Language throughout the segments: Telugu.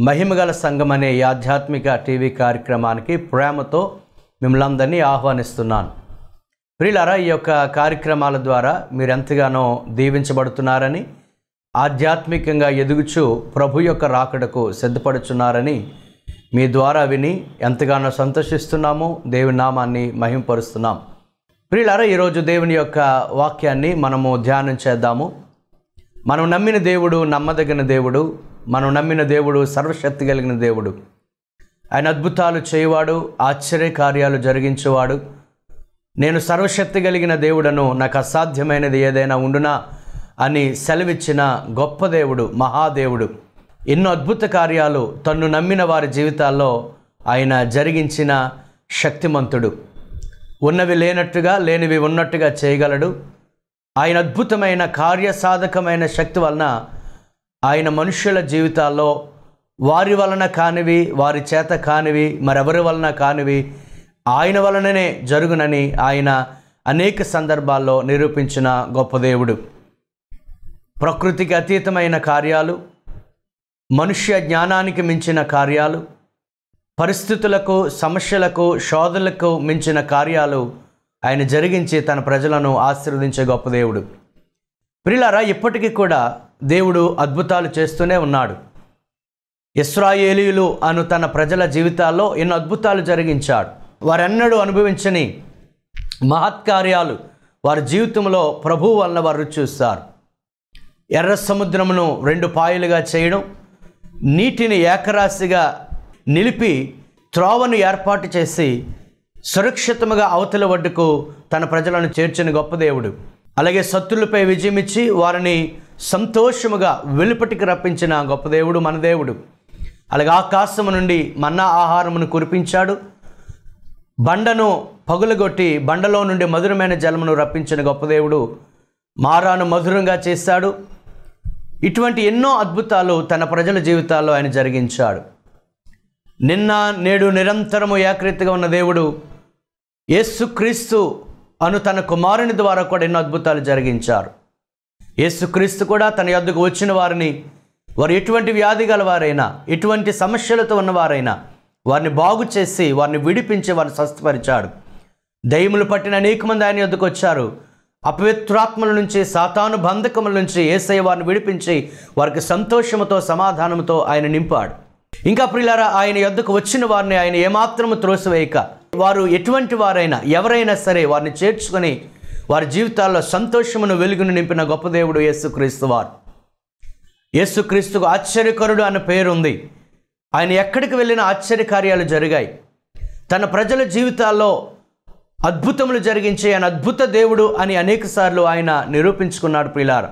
మహిమగల సంఘం అనే ఈ ఆధ్యాత్మిక టీవీ కార్యక్రమానికి ప్రేమతో మిమ్మల్ని అందరినీ ఆహ్వానిస్తున్నాను. ప్రియులారా ఈ యొక్క కార్యక్రమాల ద్వారా మీరు ఎంతగానో దీవించబడుతున్నారని ఆధ్యాత్మికంగా ఎదుగుచూ ప్రభు యొక్క రాకడకు సిద్ధపడుచున్నారని మీ ద్వారా విని ఎంతగానో సంతోషిస్తున్నాము. దేవుని నామాన్ని మహింపరుస్తున్నాం. ప్రియులారా ఈరోజు దేవుని యొక్క వాక్యాన్ని మనము ధ్యానం చేద్దాము. మనం నమ్మిన దేవుడు నమ్మదగిన దేవుడు మనం నమ్మిన దేవుడు సర్వశక్తి కలిగిన దేవుడు. ఆయన అద్భుతాలు చేయవాడు ఆశ్చర్య కార్యాలు జరిగించేవాడు. నేను సర్వశక్తి కలిగిన దేవుడను నాకు అసాధ్యమైనది ఏదైనా ఉండునా అని సెలవిచ్చిన గొప్ప దేవుడు మహాదేవుడు. ఎన్నో అద్భుత కార్యాలు తన్ను నమ్మిన వారి జీవితాల్లో ఆయన జరిగించిన శక్తిమంతుడు. ఉన్నవి లేనట్టుగా లేనివి ఉన్నట్టుగా చేయగలడు. ఆయన అద్భుతమైన కార్యసాధకమైన శక్తి వలన ఆయన మనుష్యుల జీవితాల్లో వారి వలన కానివి వారి చేత కానివి మరెవరి వలన కానివి ఆయన వలననే జరుగునని ఆయన అనేక సందర్భాల్లో నిరూపించిన గొప్ప దేవుడు. ప్రకృతికి అతీతమైన కార్యాలు మనుష్య జ్ఞానానికి మించిన కార్యాలు పరిస్థితులకు సమస్యలకు శోధనలకు మించిన కార్యాలు ఆయన జరిగించి తన ప్రజలను ఆశీర్వదించే గొప్ప దేవుడు. ప్రిలారా ఇప్పటికీ కూడా దేవుడు అద్భుతాలు చేస్తూనే ఉన్నాడు. ఇస్రాయేలీలు అను తన ప్రజల జీవితాల్లో ఎన్నో అద్భుతాలు జరిగించాడు. వారెన్నడూ అనుభవించని మహత్కార్యాలు వారి జీవితంలో ప్రభువు వలన వారు చూస్తారు. ఎర్ర సముద్రమును రెండు పాయలుగా చేయడం నీటిని ఏకరాశిగా నిలిపి త్రోవను ఏర్పాటు చేసి సురక్షితముగా అవతల ఒడ్డుకు తన ప్రజలను చేర్చిన గొప్ప దేవుడు. అలాగే శత్రులపై విజయమిచ్చి వారిని సంతోషముగా వెలుపటికి రప్పించిన గొప్ప దేవుడు మన దేవుడు. అలాగే ఆకాశము నుండి మన్నా ఆహారమును కురిపించాడు. బండను పగులగొట్టి బండలో నుండి మధురమైన జలమును రప్పించిన గొప్ప దేవుడు మారాను మధురంగా చేశాడు. ఇటువంటి ఎన్నో అద్భుతాలు తన ప్రజల జీవితాల్లో ఆయన జరిగించాడు. నిన్న నేడు నిరంతరము ఏకరీతిగా ఉన్న దేవుడు యేసుక్రీస్తు అను తన కుమారుని ద్వారా కూడా ఎన్నో అద్భుతాలు జరిగించారు. యేసుక్రీస్తు కూడా తన యొద్దకు వచ్చిన వారిని వారు ఎటువంటి వ్యాధి గలవారైనా ఎటువంటి సమస్యలతో ఉన్నవారైనా వారిని బాగు చేసి వారిని విడిపించి వారిని స్వస్థపరిచాడు. దయ్యములు పట్టిన అనేక మంది ఆయన యొద్దకు వచ్చారు. అపవిత్రాత్మల నుంచి సాతాను బంధకముల నుంచి ఏసయ్య వారిని విడిపించి వారికి సంతోషముతో సమాధానముతో ఆయన నింపాడు. ఇంకా ప్రియులారా ఆయన యొద్దకు వచ్చిన వారిని ఆయన ఏమాత్రము త్రోసివేయక వారు ఎటువంటి వారైనా ఎవరైనా సరే వారిని చేర్చుకొని వారి జీవితాల్లో సంతోషమును వెలుగును నింపిన గొప్ప దేవుడు యేసుక్రీస్తు వారు. యేసుక్రీస్తుకు ఆశ్చర్యకరుడు అన్న పేరుంది. ఆయన ఎక్కడికి వెళ్ళినా ఆశ్చర్యకార్యాలు జరిగాయి. తన ప్రజల జీవితాల్లో అద్భుతములు జరిగించే ఆయన అద్భుత దేవుడు అని అనేకసార్లు ఆయన నిరూపించుకున్నాడు ప్రిలార.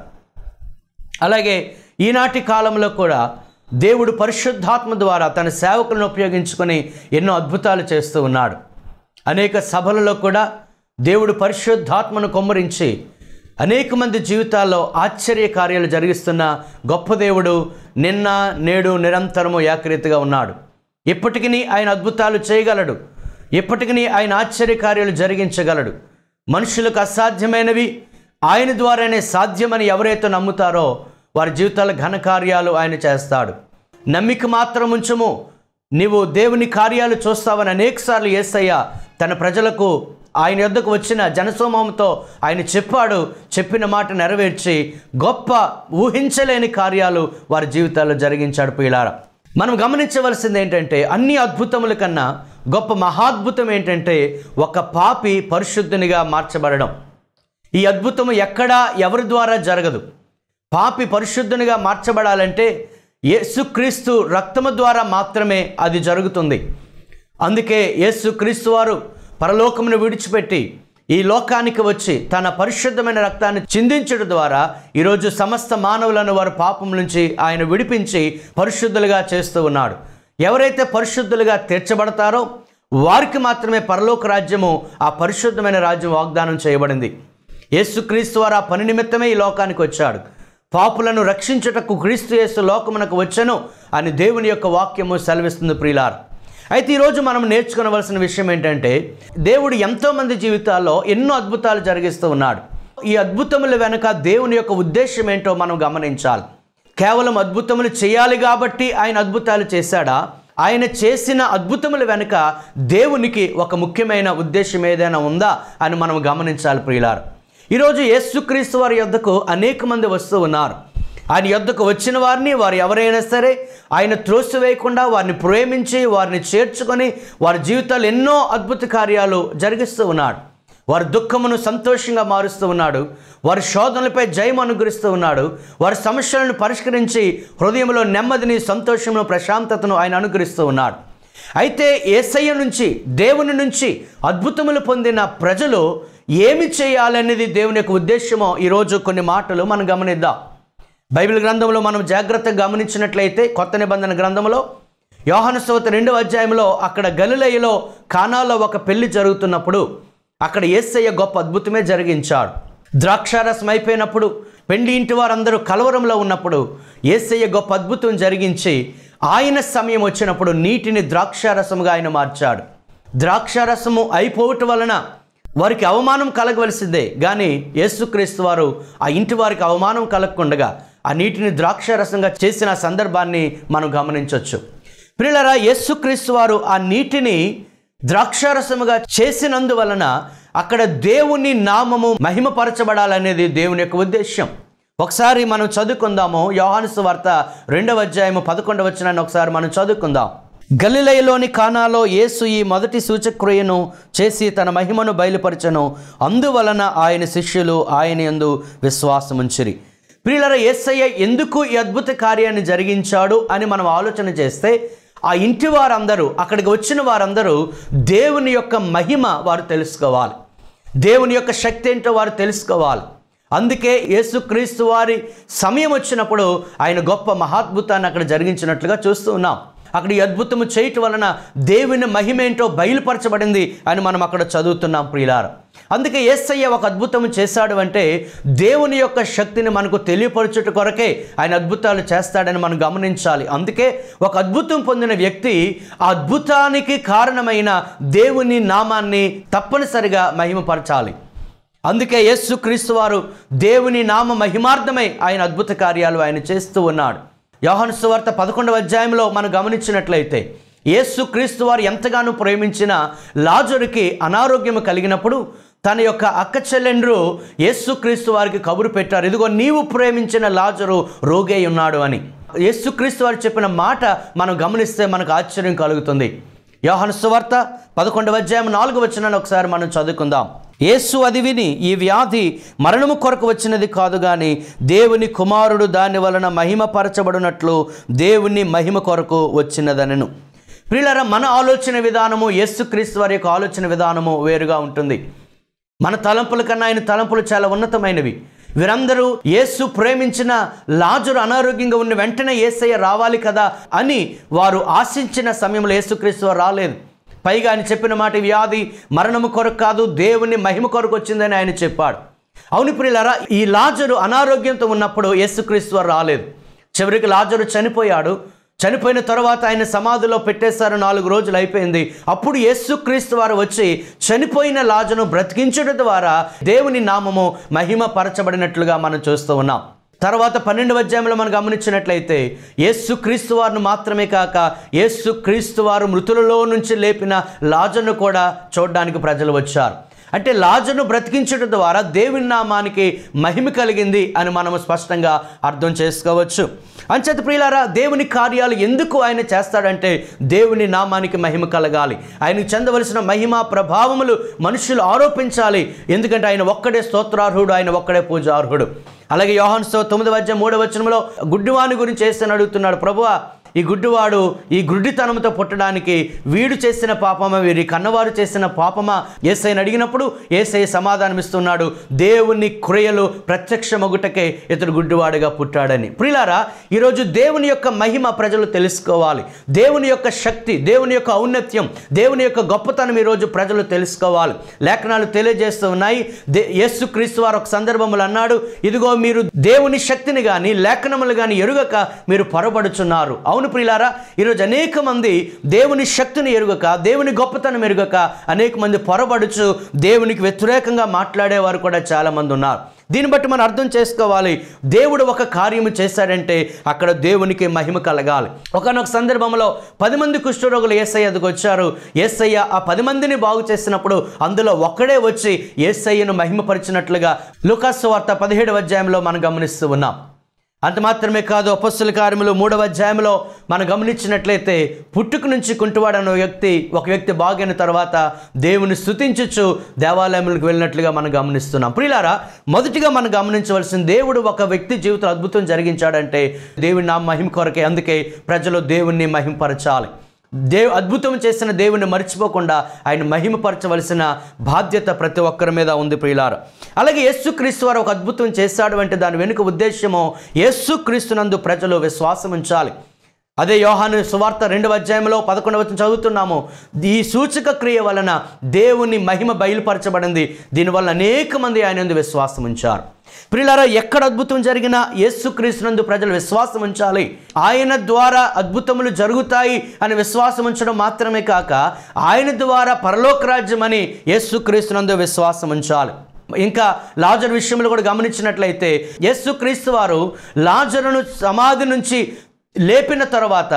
అలాగే ఈనాటి కాలంలో కూడా దేవుడు పరిశుద్ధాత్మ ద్వారా తన సేవకులను ఉపయోగించుకొని ఎన్నో అద్భుతాలు చేస్తూ ఉన్నాడు. అనేక సభలలో కూడా దేవుడు పరిశుద్ధాత్మను కొమ్మరించి అనేక మంది జీవితాల్లో ఆశ్చర్య కార్యాలు జరిగిస్తున్న గొప్ప దేవుడు నిన్న నేడు నిరంతరము ఏకరీతిగా ఉన్నాడు. ఇప్పటికీ ఆయన అద్భుతాలు చేయగలడు. ఇప్పటికీ ఆయన ఆశ్చర్య కార్యాలు జరిగించగలడు. మనుషులకు అసాధ్యమైనవి ఆయన ద్వారానే సాధ్యమని ఎవరైతే నమ్ముతారో వారి జీవితాల ఘనకార్యాలు ఆయన చేస్తాడు. నమ్మిక మాత్రం ఉంచము. నీవు దేవుని కార్యాలు చూస్తావని అనేకసార్లు ఏసయ్య తన ప్రజలకు ఆయన యొద్దకు వచ్చిన జనసమూహంతో ఆయన చెప్పాడు చెప్పిన మాట నెరవేర్చి గొప్ప ఊహించలేని కార్యాలు వారి జీవితాల్లో జరిగించాడు పీలారా. మనం గమనించవలసింది ఏంటంటే అన్ని అద్భుతముల కన్నా గొప్ప మహాద్భుతం ఏంటంటే ఒక పాపి పరిశుద్ధునిగా మార్చబడడం. ఈ అద్భుతము ఎక్కడా ఎవరి ద్వారా జరగదు. పాపి పరిశుద్ధునిగా మార్చబడాలంటే యేసుక్రీస్తు రక్తము ద్వారా మాత్రమే అది జరుగుతుంది. అందుకే యేసుక్రీస్తు వారు పరలోకమును విడిచిపెట్టి ఈ లోకానికి వచ్చి తన పరిశుద్ధమైన రక్తాన్ని చిందించడం ద్వారా ఈరోజు సమస్త మానవులను వారి పాపం నుంచి ఆయన విడిపించి పరిశుద్ధులుగా చేస్తూ ఉన్నాడు. ఎవరైతే పరిశుద్ధులుగా తీర్చబడతారో వారికి మాత్రమే పరలోక రాజ్యము ఆ పరిశుద్ధమైన రాజ్యం వాగ్దానం చేయబడింది. యేసుక్రీస్తు వారు ఆ పని నిమిత్తమే ఈ లోకానికి వచ్చాడు. పాపులను రక్షించుటకు క్రీస్తు యేసు లోకమునకు వచ్చను అని దేవుని యొక్క వాక్యము సెలవిస్తుంది ప్రియులారు. అయితే ఈరోజు మనం నేర్చుకోవలసిన విషయం ఏంటంటే దేవుడు ఎంతోమంది జీవితాల్లో ఎన్నో అద్భుతాలు జరిగిస్తూ ఉన్నాడు. ఈ అద్భుతముల వెనుక దేవుని యొక్క ఉద్దేశం ఏంటో మనం గమనించాలి. కేవలం అద్భుతములు చేయాలి కాబట్టి ఆయన అద్భుతాలు చేశాడా? ఆయన చేసిన అద్భుతముల వెనుక దేవునికి ఒక ముఖ్యమైన ఉద్దేశం ఏదైనా ఉందా అని మనం గమనించాలి ప్రియులారు. ఈరోజు యేసుక్రీస్తు వారి యొద్దకు అనేక మంది వస్తూ ఉన్నారు. ఆయన యొద్దకు వచ్చిన వారిని వారు ఎవరైనా సరే ఆయన త్రోసివేయకుండా వారిని ప్రేమించి వారిని చేర్చుకొని వారి జీవితాలు ఎన్నో అద్భుత కార్యాలు జరిగిస్తూ ఉన్నాడు. వారి దుఃఖమును సంతోషంగా మారుస్తూ ఉన్నాడు. వారి శోధనలపై జయం అనుగ్రహిస్తూ ఉన్నాడు. వారి సమస్యలను పరిష్కరించి హృదయంలో నెమ్మదిని సంతోషమును ప్రశాంతతను ఆయన అనుగ్రహిస్తూ ఉన్నాడు. అయితే ఏసయ్య నుంచి దేవుని నుంచి అద్భుతములు పొందిన ప్రజలు ఏమి చేయాలనేది దేవుని యొక్క ఉద్దేశమో ఈరోజు కొన్ని మాటలు మనం గమనిద్దాం. బైబిల్ గ్రంథంలో మనం జాగ్రత్తగా గమనించినట్లయితే కొత్త నిబంధన గ్రంథంలో యోహాను రెండవ అధ్యాయంలో అక్కడ గలులయ్యలో కానాలో ఒక పెళ్ళి జరుగుతున్నప్పుడు అక్కడ ఏసయ్య గొప్ప అద్భుతమే జరిగించాడు. ద్రాక్షారసం అయిపోయినప్పుడు పెండి ఇంటి వారందరూ కలవరంలో ఉన్నప్పుడు ఏసయ్య గొప్ప అద్భుతం జరిగించి ఆయన సమయం వచ్చినప్పుడు నీటిని ద్రాక్షారసముగా ఆయన మార్చాడు. ద్రాక్షారసము అయిపోవటం వలన వారికి అవమానం కలగవలసిందే. కానీ యేసుక్రీస్తు వారు ఆ ఇంటి వారికి అవమానం కలగకుండగా ఆ నీటిని ద్రాక్షారసంగా చేసిన సందర్భాన్ని మనం గమనించవచ్చు. ప్రియులరా యేసుక్రీస్తు వారు ఆ నీటిని ద్రాక్షారసముగా చేసినందువలన అక్కడ దేవుని నామము మహిమపరచబడాలనేది దేవుని యొక్క ఉద్దేశ్యం. ఒకసారి మనం చదువుకుందాము. యోహానుసు వార్త రెండవ అధ్యాయము పదకొండవ వచ్చినాన్ని ఒకసారి మనం చదువుకుందాం. గలిలయలోని కానాలో యేసు ఈ మొదటి సూచక్రియను చేసి తన మహిమను బయలుపరచను. అందువలన ఆయన శిష్యులు ఆయన యందు విశ్వాసముంచిరి. ప్రియులర యేసయ్య ఎందుకు ఈ అద్భుత కార్యాన్ని జరిగించాడు అని మనం ఆలోచన చేస్తే ఆ ఇంటి వారందరూ అక్కడికి వచ్చిన వారందరూ దేవుని యొక్క మహిమ వారు తెలుసుకోవాలి. దేవుని యొక్క శక్తి ఏంటో వారు తెలుసుకోవాలి. అందుకే యేసుక్రీస్తు వారి సమయం వచ్చినప్పుడు ఆయన గొప్ప మహాద్భుతాన్ని అక్కడ జరిగించినట్లుగా చూస్తూ ఉన్నాం. అక్కడ ఈ అద్భుతము చేయటం వలన దేవుని మహిమేంటో బయలుపరచబడింది అని మనం అక్కడ చదువుతున్నాం ప్రియులార. అందుకే ఏసయ్య ఒక అద్భుతం చేశాడు అంటే దేవుని యొక్క శక్తిని మనకు తెలియపరచుట కొరకే ఆయన అద్భుతాలు చేస్తాడని మనం గమనించాలి. అందుకే ఒక అద్భుతం పొందిన వ్యక్తి ఆ అద్భుతానికి కారణమైన దేవుని నామాన్ని తప్పనిసరిగా మహిమపరచాలి. అందుకే యేసు క్రీస్తు వారు దేవుని నామ మహిమార్థమై ఆయన అద్భుత కార్యాలు ఆయన చేస్తూ ఉన్నాడు. యోహన్ సువార్త పదకొండవ అధ్యాయంలో మనం గమనించినట్లయితే యేసు క్రీస్తు వారు ఎంతగానో ప్రేమించిన లాజరుకి అనారోగ్యం కలిగినప్పుడు తన యొక్క అక్క చెల్లెండ్రు యేసు క్రీస్తు వారికి కబురు పెట్టారు ఇదిగో నీవు ప్రేమించిన లాజరు రోగే ఉన్నాడు అని. యేసుక్రీస్తు వారు చెప్పిన మాట మనం గమనిస్తే మనకు ఆశ్చర్యం కలుగుతుంది. యోహాను సువార్త పదకొండవ అధ్యాయం నాలుగు వచ్చినాన్ని ఒకసారి మనం చదువుకుందాం. యేసు అది విని ఈ వ్యాధి మరణము కొరకు వచ్చినది కాదు కానీ దేవుని కుమారుడు దాని వలన మహిమపరచబడినట్లు దేవుని మహిమ కొరకు వచ్చినదనను. ప్రియులరా మన ఆలోచన విధానము యేసుక్రీస్తు వారి యొక్క ఆలోచన విధానము వేరుగా ఉంటుంది. మన తలంపుల కన్నా ఆయన తలంపులు చాలా ఉన్నతమైనవి. వీరందరూ యేసు ప్రేమించిన లాజరు అనారోగ్యంగా ఉన్న వెంటనే ఏసయ్య రావాలి కదా అని వారు ఆశించిన సమయంలో యేసుక్రీస్తు రాలేదు. పైగా ఆయన చెప్పిన మాట వ్యాధి మరణము కొరకు కాదు దేవుని మహిమ కొరకు వచ్చిందని ఆయన చెప్పాడు. అవును ప్రియులరా ఈ లాజరు అనారోగ్యంతో ఉన్నప్పుడు యేసుక్రీస్తు రాలేదు. చివరికి లాజరు చనిపోయాడు. చనిపోయిన తర్వాత ఆయన సమాధిలో పెట్టేశారు నాలుగు రోజులు అయిపోయింది. అప్పుడు యేసుక్రీస్తు వారు వచ్చి చనిపోయిన లాజను బ్రతికించడం ద్వారా దేవుని నామము మహిమ పరచబడినట్లుగా మనం చూస్తూ ఉన్నాం. తర్వాత పన్నెండు అధ్యాయంలో మనం గమనించినట్లయితే యేసు క్రీస్తు వారిని మాత్రమే కాక యేసు క్రీస్తు వారు మృతులలో నుంచి లేపిన లాజను కూడా చూడడానికి ప్రజలు వచ్చారు. అంటే లాజను బ్రతికించడం ద్వారా దేవుని నామానికి మహిమ కలిగింది అని మనము స్పష్టంగా అర్థం చేసుకోవచ్చు. అంచేత ప్రియులారా దేవుని కార్యాలు ఎందుకు ఆయన చేస్తాడంటే దేవుని నామానికి మహిమ కలగాలి. ఆయనకు చెందవలసిన మహిమ ప్రభావములు మనుషులు ఆరోపించాలి. ఎందుకంటే ఆయన ఒక్కడే స్తోత్రార్హుడు ఆయన ఒక్కడే పూజార్హుడు. అలాగే యోహాన్ తొమ్మిది వచ్చే మూడవ వచనంలో గుడ్డివాని గురించి వేస్తాను అడుగుతున్నాడు ప్రభువా ఈ గుడ్డివాడు ఈ గుడ్డితనంతో పుట్టడానికి వీడు చేసిన పాపమా వీరి కన్నవారు చేసిన పాపమా? ఏసైని అడిగినప్పుడు ఏసై సమాధానం ఇస్తున్నాడు దేవుని క్రియలు ప్రత్యక్ష మొగుటకే ఇతడు గుడ్డివాడుగా పుట్టాడని. ప్రిలారా ఈరోజు దేవుని యొక్క మహిమ ప్రజలు తెలుసుకోవాలి. దేవుని యొక్క శక్తి దేవుని యొక్క ఔన్నత్యం దేవుని యొక్క గొప్పతనం ఈరోజు ప్రజలు తెలుసుకోవాలి. లేఖనాలు తెలియజేస్తూ ఉన్నాయి. దే యేసు క్రీస్తు వారు ఒక సందర్భములు అన్నాడు ఇదిగో మీరు దేవుని శక్తిని కానీ లేఖనములు కానీ ఎరుగక మీరు పొరబడుచున్నారు. అవును? ప్రియులారా ఈరోజు అనేక మంది దేవుని శక్తిని ఎరుగక దేవుని గొప్పతనం ఎరుగక అనేక మంది పొరబడుచు దేవునికి వ్యతిరేకంగా మాట్లాడేవారు కూడా చాలా మంది ఉన్నారు. దీన్ని బట్టి మనం అర్థం చేసుకోవాలి దేవుడు ఒక కార్యము చేశాడంటే అక్కడ దేవునికి మహిమ కలగాలి. ఒకనొక సందర్భంలో పది మంది కుష్ఠరోగులు ఏసయ్యకు వచ్చారు. ఏసయ్య ఆ పది మందిని బాగు చేసినప్పుడు అందులో ఒక్కడే వచ్చి ఏసయ్యను మహిమపరిచినట్లుగా లుకాసు వార్త పదిహేడు అధ్యాయంలో మనం గమనిస్తూ ఉన్నాం. అంత మాత్రమే కాదు అపస్సుల కార్యములు మూడవ అధ్యాయంలో మనం గమనించినట్లయితే పుట్టుక నుంచి కుంటువాడన్న వ్యక్తి ఒక వ్యక్తి బాగైన తర్వాత దేవుని స్థుతించచ్చు దేవాలయములకు వెళ్ళినట్లుగా మనం గమనిస్తున్నాం. ప్రియులారా మొదటిగా మనం గమనించవలసిన దేవుడు ఒక వ్యక్తి జీవితం అద్భుతం జరిగించాడంటే దేవుని నా మహిమ కొరకే అందుకే ప్రజలు దేవుణ్ణి మహింపరచాలి. దేవు అద్భుతం చేసిన దేవుని మర్చిపోకుండా ఆయన మహిమపరచవలసిన బాధ్యత ప్రతి ఒక్కరి మీద ఉంది ప్రియులారు. అలాగే యేసుక్రీస్తు వారు ఒక అద్భుతం చేశాడు అంటే దాని వెనుక ఉద్దేశము యేసుక్రీస్తునందు ప్రజలు విశ్వాసం ఉంచాలి. అదే యోహాను సువార్త రెండవ అధ్యాయంలో పదకొండవ చదువుతున్నాము. ఈ సూచక క్రియ వలన దేవుని మహిమ బయలుపరచబడింది. దీనివల్ల అనేక మంది ఆయన విశ్వాసం ఉంచారు. ప్రియులారా ఎక్కడ అద్భుతం జరిగినా యేసుక్రీస్తునందు ప్రజలు విశ్వాసం ఉంచాలి. ఆయన ద్వారా అద్భుతములు జరుగుతాయి అని విశ్వాసం ఉంచడం మాత్రమే కాక ఆయన ద్వారా పరలోక రాజ్యం అని యేసుక్రీస్తునందు విశ్వాసం ఉంచాలి. ఇంకా లాజర్ విషయంలో కూడా గమనించినట్లయితే యేసుక్రీస్తు వారు లాజరును సమాధి నుంచి లేపిన తర్వాత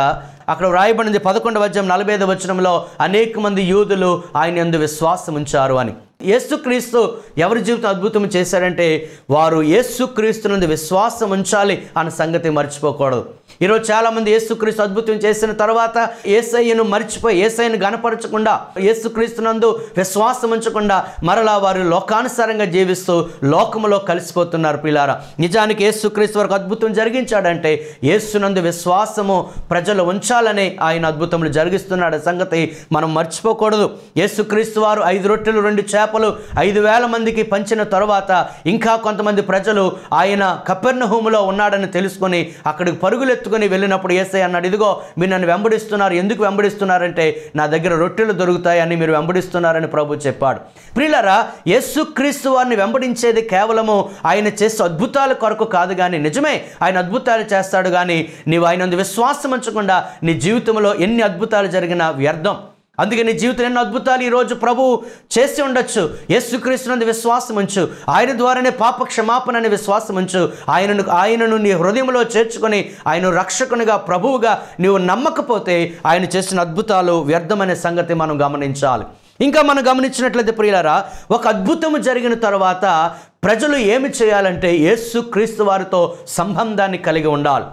అక్కడ వ్రాయబడింది పదకొండవ అధ్యాయం నలభై ఐదు వచనంలో అనేక మంది యూదులు ఆయన ఎందు విశ్వాసం ఉంచారు అని. యేసుక్రీస్తు ఎవరి జీవితం అద్భుతం చేశారంటే వారు యేసుక్రీస్తు నుండి విశ్వాసం ఉంచాలి అన్న సంగతి మర్చిపోకూడదు. ఈరోజు చాలామంది యేసుక్రీస్తు అద్భుతం చేసిన తర్వాత ఏసయ్యను మర్చిపోయి ఏసయ్యను గనపరచకుండా యేసుక్రీస్తునందు విశ్వాసం ఉంచకుండా మరలా వారు లోకానుసారంగా జీవిస్తూ లోకములో కలిసిపోతున్నారు పిల్లారా. నిజానికి యేసుక్రీస్తు వరకు అద్భుతం జరిగించాడంటే యేసునందు విశ్వాసము ప్రజలు ఉంచాలని ఆయన అద్భుతములు జరిగిస్తున్నాడు సంగతి మనం మర్చిపోకూడదు. యేసుక్రీస్తు వారు ఐదు రొట్టెలు రెండు చేప చేపలు ఐదు వేల మందికి పంచిన తరువాత ఇంకా కొంతమంది ప్రజలు ఆయన కపెర్నహూములో ఉన్నాడని తెలుసుకొని అక్కడికి పరుగులెత్తుకొని వెళ్ళినప్పుడు ఏసై అన్నాడు ఇదిగో మీరు నన్ను వెంబడిస్తున్నారు. ఎందుకు వెంబడిస్తున్నారంటే నా దగ్గర రొట్టెలు దొరుకుతాయని మీరు వెంబడిస్తున్నారని ప్రభు చెప్పాడు. ప్రియులరా యేసుక్రీస్తు వారిని వెంబడించేది కేవలము ఆయన చేసే అద్భుతాల కొరకు కాదు కానీ నిజమే ఆయన అద్భుతాలు చేస్తాడు కానీ నీవు ఆయన విశ్వాసం ఉంచకుండా నీ జీవితంలో ఎన్ని అద్భుతాలు జరిగినా వ్యర్థం. అందుకే నీ జీవితం ఎన్నో అద్భుతాలు ఈరోజు ప్రభు చేసి ఉండొచ్చు. యేసుక్రీస్తునందు విశ్వాసం ఉంచు. ఆయన ద్వారానే పాప క్షమాపణ అనే విశ్వాసం ఉంచు. ఆయనను ఆయనను నీ హృదయంలో చేర్చుకొని ఆయన రక్షకునిగా ప్రభువుగా నీవు నమ్మకపోతే ఆయన చేసిన అద్భుతాలు వ్యర్థమనే సంగతి మనం గమనించాలి. ఇంకా మనం గమనించినట్లయితే ప్రియులారా ఒక అద్భుతము జరిగిన తర్వాత ప్రజలు ఏమి చేయాలంటే యేసు క్రీస్తు వారితో సంబంధాన్ని కలిగి ఉండాలి.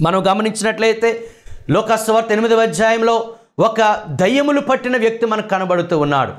మనం గమనించినట్లయితే లోకస్వార్త ఎనిమిదవ అధ్యాయంలో ఒక దయ్యములు పట్టిన వ్యక్తి మనకు కనబడుతూ ఉన్నాడు.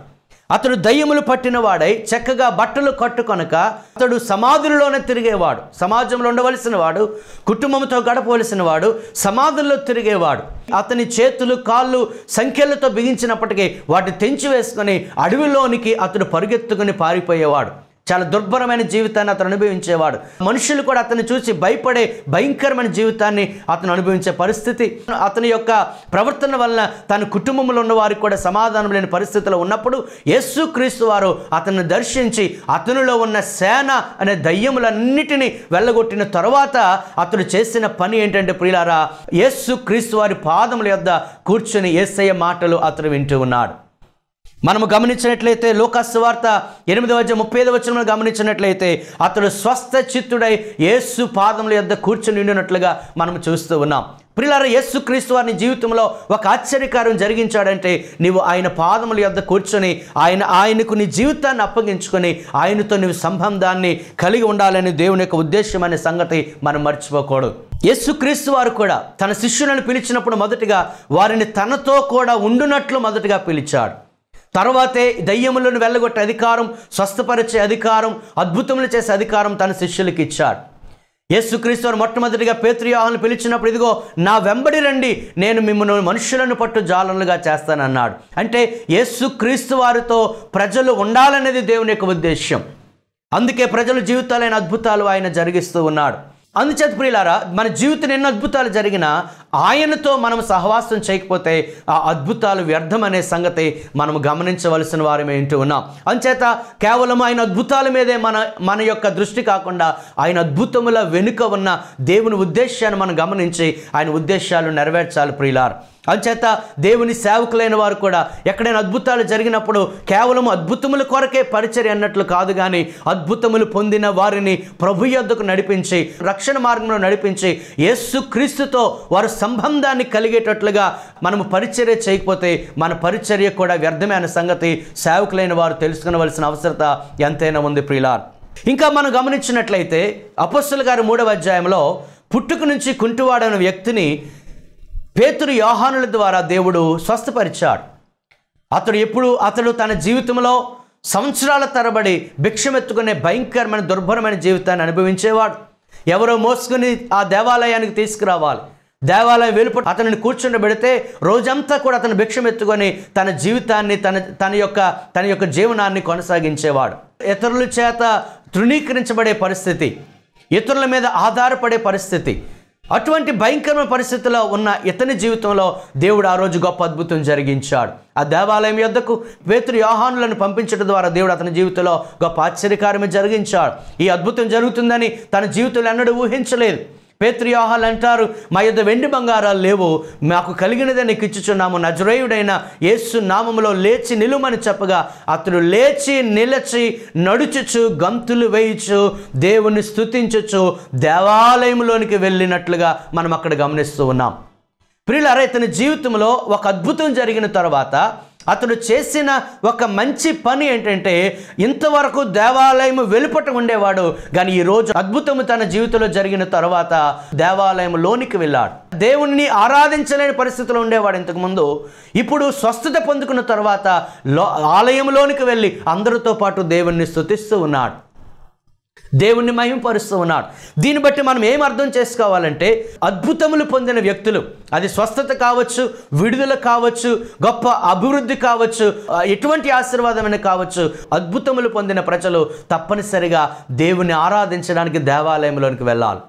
అతడు దయ్యములు పట్టిన వాడై చక్కగా బట్టలు కట్టుకొనక అతడు సమాధుల్లోనే తిరిగేవాడు. సమాజంలో ఉండవలసిన వాడు కుటుంబంతో గడపవలసిన వాడు సమాధుల్లో తిరిగేవాడు. అతని చేతులు కాళ్ళు సంఖ్యలతో బిగించినప్పటికీ వాటిని తెంచి వేసుకొని అడవిలోనికి అతడు పరుగెత్తుకుని పారిపోయేవాడు. చాలా దుర్భరమైన జీవితాన్ని అతను అనుభవించేవాడు. మనుషులు కూడా అతన్ని చూసి భయపడే భయంకరమైన జీవితాన్ని అతను అనుభవించే పరిస్థితి. అతని యొక్క ప్రవర్తన వలన తన కుటుంబంలో ఉన్న వారికి కూడా సమాధానం లేని పరిస్థితిలో ఉన్నప్పుడు యేసుక్రీస్తు వారు అతన్ని దర్శించి అతనిలో ఉన్న సేన అనే దయ్యములన్నిటినీ వెళ్ళగొట్టిన తర్వాత అతడు చేసిన పని ఏంటంటే ప్రియులారా యేసుక్రీస్తు వారి పాదముల యొద్ద కూర్చొని ఏసయ్య మాటలు అతను వింటూ ఉన్నాడు. మనము గమనించినట్లయితే లోకాసు వార్త ఎనిమిది వచ్చి ముప్పై ఐదు వచ్చిన గమనించినట్లయితే అతడు స్వస్థ చిత్తుడై యేసు పాదముల యొద్ద కూర్చుని ఉండినట్లుగా మనం చూస్తూ ఉన్నాం. ప్రిలార యేసు క్రీస్తు వారిని జీవితంలో ఒక ఆశ్చర్యకార్యం జరిగించాడంటే నీవు ఆయన పాదముల యొద్ద కూర్చొని ఆయన ఆయనకు నీ జీవితాన్ని అప్పగించుకొని ఆయనతో నీవు సంబంధాన్ని కలిగి ఉండాలని దేవుని యొక్క ఉద్దేశం అనే సంగతి మనం మర్చిపోకూడదు. యేసుక్రీస్తు వారు కూడా తన శిష్యులను పిలిచినప్పుడు మొదటిగా వారిని తనతో కూడా ఉండునట్లు మొదటిగా పిలిచాడు. తర్వాతే దయ్యములను వెళ్ళగొట్టే అధికారం స్వస్థపరిచే అధికారం అద్భుతములు చేసే అధికారం తన శిష్యులకు ఇచ్చాడు. యేసుక్రీస్తు వారు మొట్టమొదటిగా పేతృయాహను పిలిచినప్పుడు ఇదిగో నా వెంబడి రండి నేను మిమ్మల్ని మనుషులను పట్టు జాలనులుగా చేస్తానన్నాడు అంటే యేసుక్రీస్తు వారితో ప్రజలు ఉండాలనేది దేవుని యొక్క ఉద్దేశ్యం. అందుకే ప్రజల జీవితాలైన అద్భుతాలు ఆయన జరిగిస్తూ ఉన్నాడు. అందుచేత ప్రియులారా మన జీవితం ఎన్ని అద్భుతాలు జరిగినా ఆయనతో మనం సహవాసం చేయకపోతే ఆ అద్భుతాలు వ్యర్థం అనే సంగతి మనం గమనించవలసిన వారమే ఉన్నాం. అంచేత కేవలం ఆయన అద్భుతాల మీదే మన మన యొక్క దృష్టి కాకుండా ఆయన అద్భుతముల వెనుక ఉన్న దేవుని ఉద్దేశాన్ని మనం గమనించి ఆయన ఉద్దేశాలు నెరవేర్చాలి ప్రియులారు. అంచేత దేవుని సేవకులైన వారు కూడా ఎక్కడైనా అద్భుతాలు జరిగినప్పుడు కేవలం అద్భుతముల కొరకే పరిచర్య అన్నట్లు కాదు కానీ అద్భుతములు పొందిన వారిని ప్రభు యొద్దకు నడిపించి రక్షణ మార్గంలో నడిపించి యేసు క్రీస్తుతో వారు సంబంధాన్ని కలిగేటట్లుగా మనము పరిచర్య చేయకపోతే మన పరిచర్య కూడా వ్యర్థమైన సంగతి సేవకులైన వారు తెలుసుకునవలసిన అవసరత ఎంతైనా ఉంది ప్రిలార్ ఇంకా మనం గమనించినట్లయితే అపస్సుల గారి మూడవ అధ్యాయంలో పుట్టుక నుంచి కుంటువాడైన వ్యక్తిని పేతురు యోహానుల ద్వారా దేవుడు స్వస్థపరిచాడు. అతడు ఎప్పుడు అతడు తన జీవితంలో సంవత్సరాల తరబడి భిక్షమెత్తుకునే భయంకరమైన దుర్భరమైన జీవితాన్ని అనుభవించేవాడు. ఎవరో మోసుకుని ఆ దేవాలయానికి తీసుకురావాలి. దేవాలయం వెలుపట అతనిని కూర్చుండబెడితే రోజంతా కూడా అతను భిక్షమెత్తుకొని తన జీవితాన్ని తన తన యొక్క తన యొక్క జీవనాన్ని కొనసాగించేవాడు. ఇతరుల చేత తృణీకరించబడే పరిస్థితి ఇతరుల మీద ఆధారపడే పరిస్థితి అటువంటి భయంకరమైన పరిస్థితిలో ఉన్న ఇతని జీవితంలో దేవుడు ఆ రోజు గొప్ప అద్భుతం జరిగించాడు. ఆ దేవాలయం యొద్దకు పేతురు యోహానులను పంపించడం ద్వారా దేవుడు అతని జీవితంలో గొప్ప ఆశ్చర్యకార్యం జరిగించాడు. ఈ అద్భుతం జరుగుతుందని తన జీవితంలో ఎన్నడూ ఊహించలేదు. పేత్రియాహాలు అంటారు మా యొద్ వెండి బంగారాలు లేవు మాకు కలిగినదే నీకు ఇచ్చుచున్నాము. నజరేయుడైన యేసు నామములో లేచి నిలుమని చెప్పగా అతడు లేచి నిలచి నడుచుచు గంతులు వేయచ్చు దేవుని స్థుతించచ్చు దేవాలయంలోనికి వెళ్ళినట్లుగా మనం అక్కడ గమనిస్తూ ఉన్నాం. ప్రియులారా ఇతని జీవితంలో ఒక అద్భుతం జరిగిన తర్వాత అతడు చేసిన ఒక మంచి పని ఏంటంటే ఇంతవరకు దేవాలయం వెలుపట ఉండేవాడు కానీ ఈ రోజు అద్భుతము తన జీవితంలో జరిగిన తర్వాత దేవాలయం లోనికి వెళ్ళాడు. దేవుణ్ణి ఆరాధించలేని పరిస్థితిలో ఉండేవాడు ఇంతకుముందు. ఇప్పుడు స్వస్థత పొందుకున్న తర్వాత లో ఆలయంలోనికి వెళ్ళి అందరితో పాటు దేవుణ్ణి స్థుతిస్తూ ఉన్నాడు. దేవుణ్ణి మహింపరుస్తూ ఉన్నాడు. దీన్ని బట్టి మనం ఏం అర్థం చేసుకోవాలంటే అద్భుతములు పొందిన వ్యక్తులు అది స్వస్థత కావచ్చు విడుదల కావచ్చు గొప్ప అభివృద్ధి కావచ్చు ఎటువంటి ఆశీర్వాదమైన కావచ్చు అద్భుతములు పొందిన ప్రజలు తప్పనిసరిగా దేవుని ఆరాధించడానికి దేవాలయంలోనికి వెళ్ళాలి.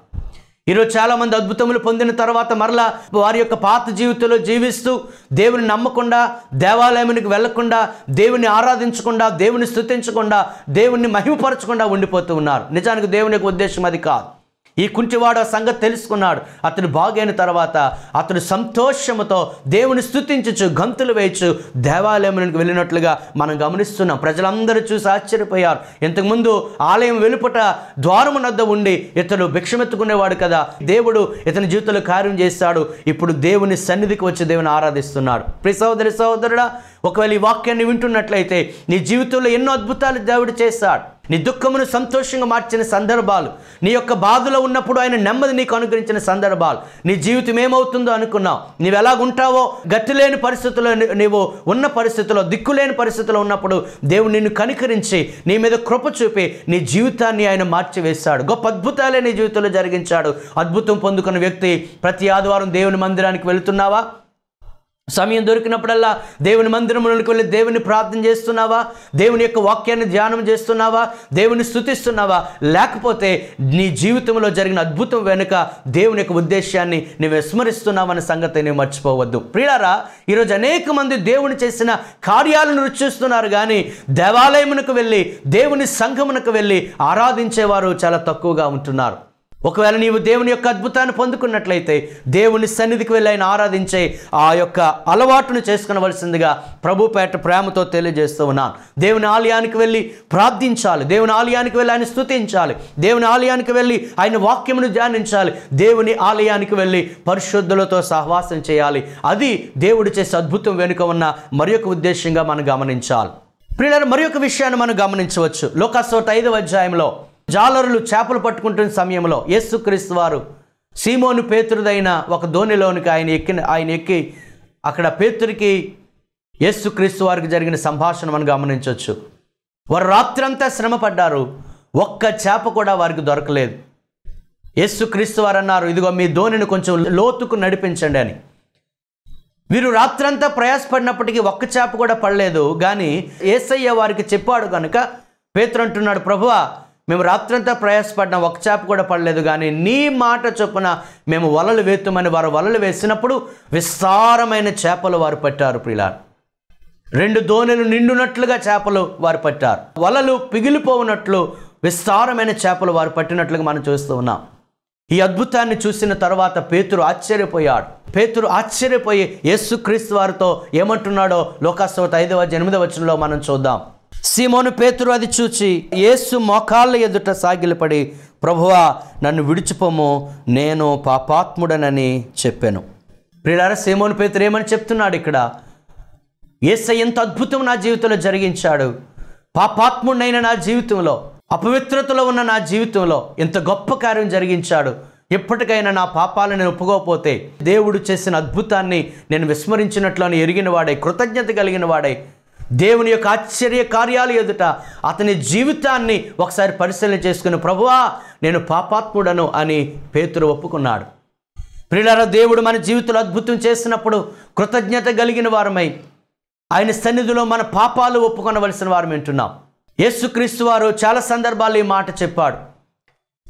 ఈరోజు చాలామంది అద్భుతములు పొందిన తర్వాత మరలా వారి యొక్క పాత జీవితంలో జీవిస్తూ దేవుని నమ్మకుండా దేవాలయానికి వెళ్ళకుండా దేవుని ఆరాధించకుండా దేవుని స్థుతించకుండా దేవుణ్ణి మహిమపరచకుండా ఉండిపోతూ ఉన్నారు. నిజానికి దేవుని యొక్క ఉద్దేశం అది కాదు. ఈ కుంటివాడు ఆ సంగతి తెలుసుకున్నాడు. అతడు బాగైన తర్వాత అతడు సంతోషముతో దేవుని స్థుతించచ్చు గంతులు వేయచ్చు దేవాలయంలోకి వెళ్ళినట్లుగా మనం గమనిస్తున్నాం. ప్రజలందరూ చూసి ఆశ్చర్యపోయారు. ఇంతకుముందు ఆలయం వెలుపట ద్వారము నద్ద ఉండి ఇతడు భిక్షమెత్తుకునేవాడు కదా. దేవుడు ఇతని జీవితంలో కార్యం చేస్తాడు. ఇప్పుడు దేవుని సన్నిధికి వచ్చి దేవుని ఆరాధిస్తున్నాడు. ప్రి సహోదరి సహోదరుడా ఒకవేళ ఈ వాక్యాన్ని వింటున్నట్లయితే నీ జీవితంలో ఎన్నో అద్భుతాలు దేవుడు చేస్తాడు. నీ దుఃఖమును సంతోషంగా మార్చిన సందర్భాలు నీ యొక్క బాధలో ఉన్నప్పుడు ఆయన నెమ్మది నీకు అనుగ్రహించిన సందర్భాలు. నీ జీవితం ఏమవుతుందో అనుకున్నావు. నీవు ఎలాగుంటావో గట్టి లేని పరిస్థితుల్లో నీవు ఉన్న పరిస్థితిలో దిక్కులేని పరిస్థితిలో ఉన్నప్పుడు దేవుడు నిన్ను కనికరించి నీ మీద కృప చూపి నీ జీవితాన్ని ఆయన మార్చివేశాడు. గొప్ప అద్భుతాలే నీ జీవితంలో జరిగించాడు. అద్భుతం పొందుకున్న వ్యక్తి ప్రతి ఆదివారం దేవుని మందిరానికి వెళుతున్నావా? సమయం దొరికినప్పుడల్లా దేవుని మందిరములకు వెళ్ళి దేవుని ప్రార్థన చేస్తున్నావా? దేవుని యొక్క వాక్యాన్ని ధ్యానం చేస్తున్నావా? దేవుని స్థుతిస్తున్నావా? లేకపోతే నీ జీవితంలో జరిగిన అద్భుతం వెనుక దేవుని యొక్క ఉద్దేశాన్ని నువ్వు విస్మరిస్తున్నావన్న సంగతి నువ్వు మర్చిపోవద్దు. ప్రియారా ఈరోజు అనేక మంది దేవుని చేసిన కార్యాలను రుచిస్తున్నారు కానీ దేవాలయమునకు వెళ్ళి దేవుని సంఘమునకు వెళ్ళి ఆరాధించేవారు చాలా తక్కువగా ఉంటున్నారు. ఒకవేళ నీవు దేవుని యొక్క అద్భుతాన్ని పొందుకున్నట్లయితే దేవుని సన్నిధికి వెళ్ళి ఆయన ఆరాధించే ఆ యొక్క అలవాటును చేసుకునవలసిందిగా ప్రభుపేట ప్రేమతో తెలియజేస్తూ ఉన్నాను. దేవుని ఆలయానికి వెళ్ళి ప్రార్థించాలి. దేవుని ఆలయానికి వెళ్ళి ఆయన స్తుతించాలి. దేవుని ఆలయానికి వెళ్ళి ఆయన వాక్యమును ధ్యానించాలి. దేవుని ఆలయానికి వెళ్ళి పరిశుద్ధులతో సహవాసం చేయాలి. అది దేవుడు చేసే అద్భుతం వెనుక ఉన్న మరి యొక్క ఉద్దేశంగా మనం గమనించాలి. ప్రియులారా మరి విషయాన్ని మనం గమనించవచ్చు. లోకాసోట ఐదవ అధ్యాయంలో జాలరులు చేపలు పట్టుకుంటున్న సమయంలో యేసుక్రీస్తు వారు సీమోను పేతురుదైన ఒక ధోనిలోనికి ఆయన ఎక్కిన ఆయన ఎక్కి అక్కడ పేతురికి యేసుక్రీస్తు వారికి జరిగిన సంభాషణ మనం గమనించవచ్చు. వారు రాత్రంతా శ్రమ పడ్డారు ఒక్క చేప కూడా వారికి దొరకలేదు. యేసుక్రీస్తు వారు అన్నారు ఇదిగో మీ ధోనిని కొంచెం లోతుకు నడిపించండి అని. వీరు రాత్రంతా ప్రయాసపడినప్పటికీ ఒక్క చేప కూడా పడలేదు. కానీ ఏసయ్య వారికి చెప్పాడు కనుక పేతురు అంటున్నాడు ప్రభువా మేము రాత్రంతా ప్రయాసపడిన ఒక చేప కూడా పడలేదు కానీ నీ మాట చొప్పున మేము వలలు వేతుమని వారు వలలు వేసినప్పుడు విస్తారమైన చేపలు వారు పట్టారు ప్రిలార్ రెండు దోణులు నిండునట్లుగా చేపలు వారు పట్టారు. వలలు పిగిలిపోవునట్లు విస్తారమైన చేపలు వారు పట్టినట్లుగా మనం చూస్తూ ఉన్నాం. ఈ అద్భుతాన్ని చూసిన తర్వాత పేతురు ఆశ్చర్యపోయాడు. పేతురు ఆశ్చర్యపోయి యేసుక్రీస్తు వారితో ఏమంటున్నాడో లోకాస్తవత ఐదవ ఎనిమిదవ వచనంలో మనం చూద్దాం. సీమోను పేతురు అది చూచి యేసు మోకాళ్ళ ఎదుట సాగిలపడి ప్రభువా నన్ను విడిచిపోము నేను పాపాత్ముడనని చెప్పాను. ప్రియులారా సీమోను పేతురు ఏమని చెప్తున్నాడు ఇక్కడ? ఏసై ఎంత అద్భుతం నా జీవితంలో జరిగించాడు. పాపాత్ముడైన నా జీవితంలో అపవిత్రతలో ఉన్న నా జీవితంలో ఎంత గొప్ప కార్యం జరిగించాడు. ఎప్పటికైనా నా పాపాలను నేను ఒప్పుకోకపోతే దేవుడు చేసిన అద్భుతాన్ని నేను విస్మరించినట్లు అని ఎరిగిన వాడై కృతజ్ఞత కలిగిన వాడై దేవుని యొక్క ఆశ్చర్య కార్యాలు ఎదుట అతని జీవితాన్ని ఒకసారి పరిశీలన చేసుకుని ప్రభువా నేను పాపాత్ముడను అని పేతురు ఒప్పుకున్నాడు. ప్రియులారా దేవుడు మన జీవితంలో అద్భుతం చేసినప్పుడు కృతజ్ఞత కలిగిన వారమై ఆయన సన్నిధిలో మన పాపాలు ఒప్పుకొనవలసిన వారు వింటున్నాం. యేసుక్రీస్తు వారు చాలా సందర్భాల్లో ఈ మాట చెప్పాడు.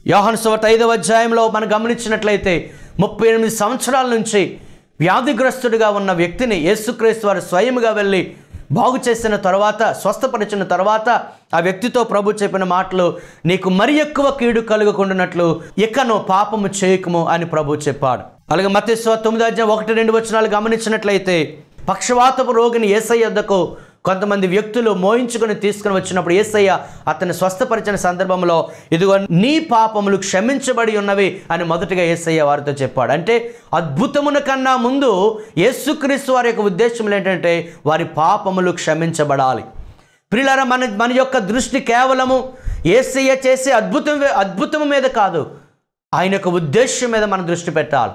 యోహన్ సువార్త ఐదవ అధ్యాయంలో మనం గమనించినట్లయితే ముప్పై ఎనిమిది సంవత్సరాల నుంచి వ్యాధిగ్రస్తుడిగా ఉన్న వ్యక్తిని యేసుక్రీస్తు వారు స్వయంగా వెళ్ళి బాగు చేసిన తర్వాత స్వస్థపరిచిన తర్వాత ఆ వ్యక్తితో ప్రభు చెప్పిన మాటలు నీకు మరి ఎక్కువ కీడు కలుగకుండానట్లు ఇకను పాపము చేయకము అని ప్రభు చెప్పాడు. అలాగే మతేశ్వ తొమ్మిది అధ్యాయం ఒకటి రెండు వచనాలు గమనించినట్లయితే పక్షవాతపు రోగిని ఏసై వద్దకు కొంతమంది వ్యక్తులు మోయించుకొని తీసుకుని వచ్చినప్పుడు ఏసయ్య అతన్ని స్వస్థపరిచిన సందర్భంలో ఇదిగో నీ పాపములు క్షమించబడి ఉన్నవి అని మొదటిగా ఏసయ్య వారితో చెప్పాడు. అంటే అద్భుతమున కన్నా ముందు యేసుక్రీస్తు వారి యొక్క ఉద్దేశం ఏంటంటే వారి పాపములు క్షమించబడాలి. ప్రియులారా మన మన యొక్క దృష్టి కేవలము ఏసయ్య చేసే అద్భుతం అద్భుతం మీద కాదు. ఆయన యొక్క ఉద్దేశం మీద మన దృష్టి పెట్టాలి.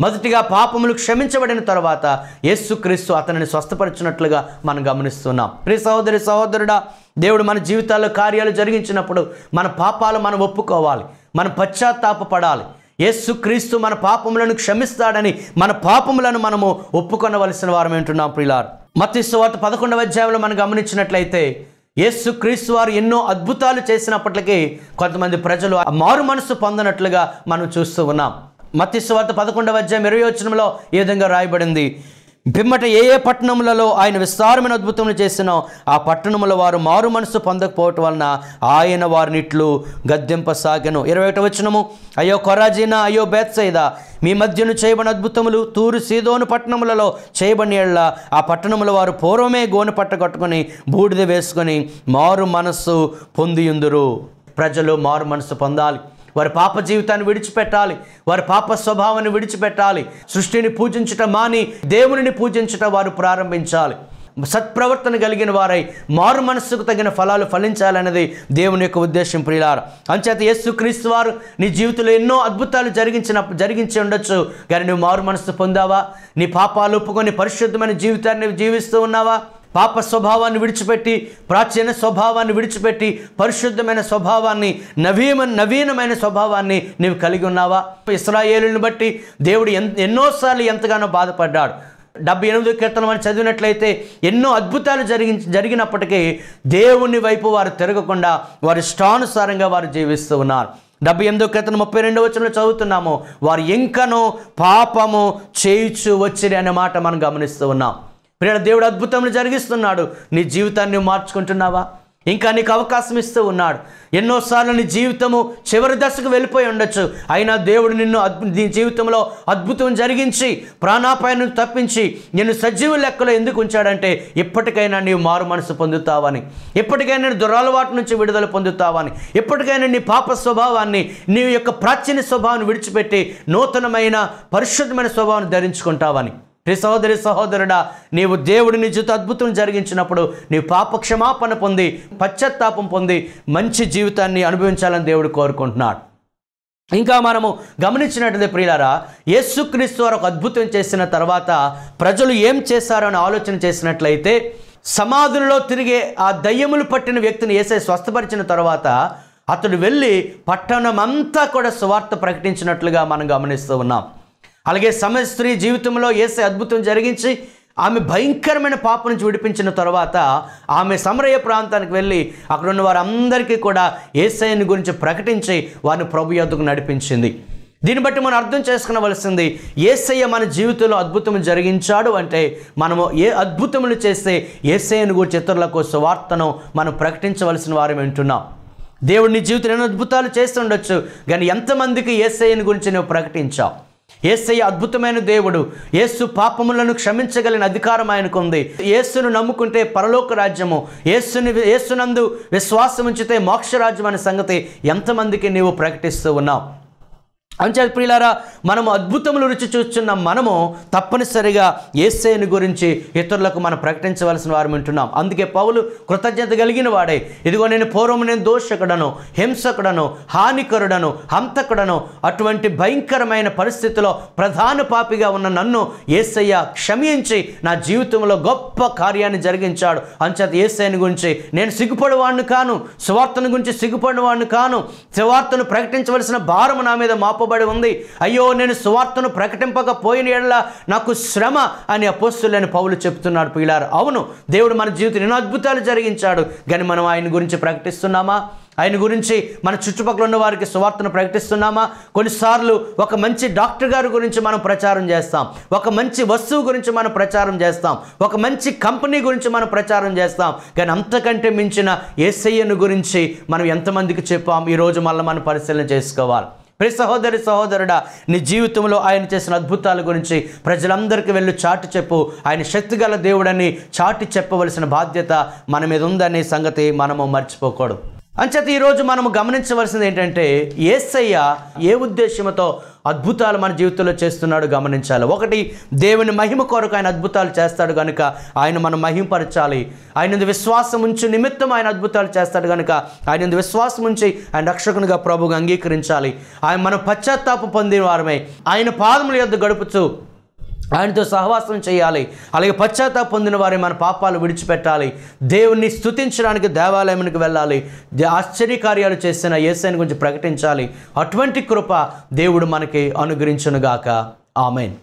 మొదటిగా పాపములు క్షమించబడిన తర్వాత యేసుక్రీస్తు అతనిని స్వస్థపరిచినట్లుగా మనం గమనిస్తున్నాం. ప్రియ సహోదరి సహోదరుడా దేవుడు మన జీవితాల్లో కార్యాలు జరిగించినప్పుడు మన పాపాలు మనం ఒప్పుకోవాలి. మన పశ్చాత్తాపపడాలి. యేసుక్రీస్తు మన పాపములను క్షమిస్తాడని మన పాపములను మనము ఒప్పుకొనవలసిన వారం ఏంటున్నాం ప్రిలార్ మత్స్సు వార్త పదకొండవ అధ్యాయంలో మనం గమనించినట్లయితే యేసు క్రీస్తు వారు ఎన్నో అద్భుతాలు చేసినప్పటికీ కొంతమంది ప్రజలు మారు మనసు పొందనట్లుగా మనం చూస్తూ ఉన్నాం. మత్తి పదకొండవ అధ్యాయం ఇరవై వచనంలో ఈ విధంగా రాయబడింది? పిమ్మట ఏ ఏ పట్టణములలో ఆయన విస్తారమైన అద్భుతములు చేసినో ఆ పట్టణముల వారు మారు మనసు పొందకపోవటం వలన ఆయన వారినిట్లు గద్దెంపసాగను. ఇరవై ఒకటి వచ్చినము అయ్యో కొరాజీనా అయ్యో బేత్సైదా మీ మధ్యను చేయబడిన అద్భుతములు తూరు సీదోను పట్టణములలో చేయబడిన ఎళ్ళ ఆ పట్టణముల వారు పూర్వమే గోనె పట్ట కట్టుకొని బూడిద వేసుకొని మారు మనస్సు పొందియుందురు. ప్రజలు మారు మనసు పొందాలి. వారి పాప జీవితాన్ని విడిచిపెట్టాలి. వారి పాప స్వభావాన్ని విడిచిపెట్టాలి. సృష్టిని పూజించటం మాని దేవునిని పూజించటం వారు ప్రారంభించాలి. సత్ప్రవర్తన కలిగిన వారై మారు మనస్సుకు తగిన ఫలాలు ఫలించాలన్నది దేవుని యొక్క ఉద్దేశం ప్రియులార. అంచేత యేసు క్రీస్తు వారు నీ జీవితంలో ఎన్నో అద్భుతాలు జరిగించిన జరిగించి ఉండొచ్చు. కానీ నువ్వు మారు మనస్సు పొందావా? నీ పాపాలు ఒప్పుకొని పరిశుద్ధమైన జీవితాన్ని జీవిస్తూ ఉన్నావా? పాప స్వభావాన్ని విడిచిపెట్టి ప్రాచీన స్వభావాన్ని విడిచిపెట్టి పరిశుద్ధమైన స్వభావాన్ని నవీన నవీనమైన స్వభావాన్ని నీవు కలిగి ఉన్నావా? ఇస్రాయేలుని బట్టి దేవుడు ఎన్ ఎన్నోసార్లు ఎంతగానో బాధపడ్డాడు. డెబ్బై ఎనిమిది కీర్తన మనం చదివినట్లయితే ఎన్నో అద్భుతాలు జరిగి జరిగినప్పటికీ దేవుని వైపు వారు తిరగకుండా వారి ఇష్టానుసారంగా వారు జీవిస్తూ ఉన్నారు. డెబ్బై ఎనిమిదో కీర్తన ముప్పై రెండో వచనంలో చదువుతున్నాము వారు ఇంకనూ పాపము చేయిచు వచ్చిరి అనే మాట మనం గమనిస్తూ ఉన్నాం. ప్రియ దేవుడు అద్భుతములు జరిగిస్తున్నాడు. నీ జీవితాన్ని మార్చుకుంటున్నావా? ఇంకా నీకు అవకాశం ఇస్తూ ఉన్నాడు. ఎన్నోసార్లు నీ జీవితము చివరి దశకు వెళ్ళిపోయి ఉండొచ్చు. అయినా దేవుడు నిన్ను నీ జీవితంలో అద్భుతం జరిగించి ప్రాణాపాయను తప్పించి నిన్ను సజీవ లెక్కలో ఎందుకు ఉంచాడంటే ఇప్పటికైనా నీవు మారు మనసు పొందుతావని ఇప్పటికైనా దురలవాటు నుంచి విడుదల పొందుతావని ఇప్పటికైనా నీ పాప స్వభావాన్ని నీ యొక్క ప్రాచీన స్వభావాన్ని విడిచిపెట్టి నూతనమైన పరిశుద్ధమైన స్వభావాన్ని ధరించుకుంటావని. ప్రి సహోదరి సహోదరుడా నీవు దేవుడి నీ అద్భుతం జరిగించినప్పుడు నీ పాపక్షమాపణ పొంది పశ్చాత్తాపం పొంది మంచి జీవితాన్ని అనుభవించాలని దేవుడు కోరుకుంటున్నాడు. ఇంకా మనము గమనించినట్లయితే ప్రియులారా యేసుక్రీస్తు వారు ఒక అద్భుతం చేసిన తర్వాత ప్రజలు ఏం చేశారని ఆలోచన చేసినట్లయితే సమాధులలో తిరిగే ఆ దయ్యములు పట్టిన వ్యక్తిని ఏసై స్వస్థపరిచిన తర్వాత అతడు వెళ్ళి పట్టణమంతా కూడా సువార్త ప్రకటించినట్లుగా మనం గమనిస్తూ ఉన్నాం. అలాగే సమస్త్రీ జీవితంలో ఏసే అద్భుతం జరిగించి ఆమె భయంకరమైన పాప నుంచి విడిపించిన తర్వాత ఆమె సమరయ ప్రాంతానికి వెళ్ళి అక్కడ ఉన్న వారందరికీ కూడా ఏసఐని గురించి ప్రకటించి వారిని ప్రభు యొద్దకు నడిపించింది. దీన్ని బట్టి మనం అర్థం చేసుకునవలసింది ఏసయ్య మన జీవితంలో అద్భుతం జరిగించాడు అంటే మనము ఏ అద్భుతములు చేస్తే ఏసయ్యను గురించి ఇతరులకు సువార్తను మనం ప్రకటించవలసిన వారు వింటున్నాం. దేవుడిని జీవితంలో అద్భుతాలు చేస్తుండొచ్చు కానీ ఎంతమందికి ఏసయ్యను గురించి నువ్వు ప్రకటించావు? ఏసయ్య అద్భుతమైన దేవుడు. ఏసు పాపములను క్షమించగలిగిన అధికారం ఆయనకు ఉంది యేసును నమ్ముకుంటే పరలోక రాజ్యము యేసుని ఏసునందు విశ్వాసం ఉంచితే మోక్ష రాజ్యం అనే సంగతి ఎంతమందికి నీవు ప్రకటిస్తూ ఉన్నావు? అంచేది ప్రియులారా మనము అద్భుతములు రుచి చూస్తున్న మనము తప్పనిసరిగా ఏసైని గురించి ఇతరులకు మనం ప్రకటించవలసిన వారు వింటున్నాం. అందుకే పౌలు కృతజ్ఞత కలిగిన వాడే. ఇదిగో నేను పూర్వం నేను దోషకుడను హింసకుడను హానికరుడను హంతకుడను అటువంటి భయంకరమైన పరిస్థితిలో ప్రధాన పాపిగా ఉన్న నన్ను ఏసయ్య క్షమించి నా జీవితంలో గొప్ప కార్యాన్ని జరిగించాడు. అంచేత ఏసైని గురించి నేను సిగ్గుపడేవాడిని కాను సువార్తను గురించి సిగ్గుపడినవాడిని కాను సువార్తను ప్రకటించవలసిన భారము నా మీద మాపబడి ఉంది. అయ్యో నేను సువార్తను ప్రకటింపకపోయిన ఎడల నాకు శ్రమ అని అపోస్తులని పౌలు చెప్తున్నాడు పిల్లారు అవును దేవుడు మన జీవితం ఎన్నో అద్భుతాలు జరిగించాడు. కానీ మనం ఆయన గురించి ప్రకటిస్తున్నామా? ఆయన గురించి మన చుట్టుపక్కల ఉన్న వారికి సువార్తను ప్రకటిస్తున్నామా? కొన్నిసార్లు ఒక మంచి డాక్టర్ గారి గురించి మనం ప్రచారం చేస్తాం. ఒక మంచి వస్తువు గురించి మనం ప్రచారం చేస్తాం. ఒక మంచి కంపెనీ గురించి మనం ప్రచారం చేస్తాం. కానీ అంతకంటే మించిన ఏసయ్యను గురించి మనం ఎంతమందికి చెప్పాం? ఈరోజు మళ్ళీ మనం పరిశీలన చేసుకోవాలి. ప్రియ సహోదరి సహోదరుడా నీ జీవితంలో ఆయన చేసిన అద్భుతాల గురించి ప్రజలందరికీ వెళ్ళి చాటి చెప్పు. ఆయన శక్తిగల దేవుడని చాటి చెప్పవలసిన బాధ్యత మన మీద ఉందనే సంగతి మనము మర్చిపోకూడదు. అంచేత ఈరోజు మనము గమనించవలసింది ఏంటంటే ఏసయ్య ఏ ఉద్దేశంతో అద్భుతాలు మన జీవితంలో చేస్తున్నాడు గమనించాలి. ఒకటి దేవుని మహిమ కొరకు ఆయన అద్భుతాలు చేస్తాడు కనుక ఆయన మనం మహిమపరచాలి ఆయన విశ్వాసం ఉంచి నిమిత్తం ఆయన అద్భుతాలు చేస్తాడు కనుక ఆయన విశ్వాసం ఉంచి ఆయన రక్షకునిగా ప్రభుగా అంగీకరించాలి. ఆయన మనం పశ్చాత్తాప పొందిన వారమే. ఆయన పాదముల యొద్ద గడుపుతూ ఆయనతో సహవాసం చేయాలి. అలాగే పశ్చాత్తాప పొందిన వారి మన పాపాలు విడిచిపెట్టాలి. దేవుణ్ణి స్థుతించడానికి దేవాలయానికి వెళ్ళాలి. ఆశ్చర్యకార్యాలు చేసిన ఏసైని గురించి ప్రకటించాలి. అటువంటి కృప దేవుడు మనకి అనుగ్రహించునుగాక. ఆమెన్.